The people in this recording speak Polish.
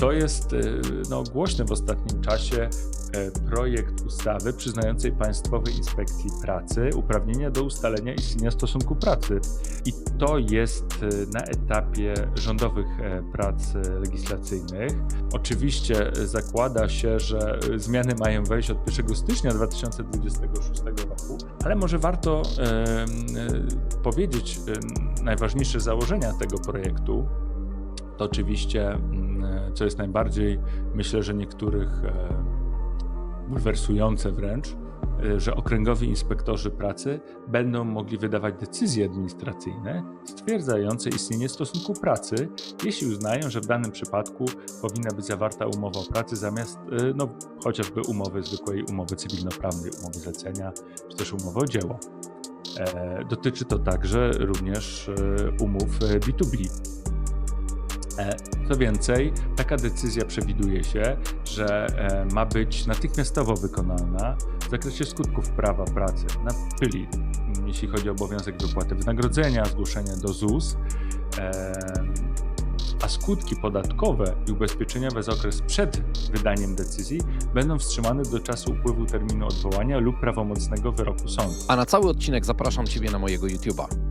To jest y, no, głośny w ostatnim czasie e, projekt ustawy przyznającej Państwowej Inspekcji Pracy uprawnienia do ustalenia istnienia stosunku pracy. I to jest y, na etapie rządowych e, prac legislacyjnych. Oczywiście zakłada się, że e, zmiany mają wejść od 1 stycznia 2026 roku, ale może warto e, powiedzieć najważniejsze założenia tego projektu to oczywiście, co jest najbardziej, myślę, że niektórych e, bulwersujące wręcz, e, że okręgowi inspektorzy pracy będą mogli wydawać decyzje administracyjne stwierdzające istnienie stosunku pracy, jeśli uznają, że w danym przypadku powinna być zawarta umowa o pracy zamiast e, no, chociażby umowy zwykłej, umowy cywilnoprawnej, umowy zlecenia, czy też umowy o dzieło. Dotyczy to także również umów e, B2B. E, Co więcej, taka decyzja przewiduje się, że e, ma być natychmiastowo wykonana w zakresie skutków prawa pracy, czyli mm, jeśli chodzi o obowiązek wypłaty wynagrodzenia, zgłoszenia do ZUS, em, a skutki podatkowe i ubezpieczeniowe za okres przed wydaniem decyzji będą wstrzymane do czasu upływu terminu odwołania lub prawomocnego wyroku sądu. A na cały odcinek zapraszam Ciebie na mojego YouTube'a.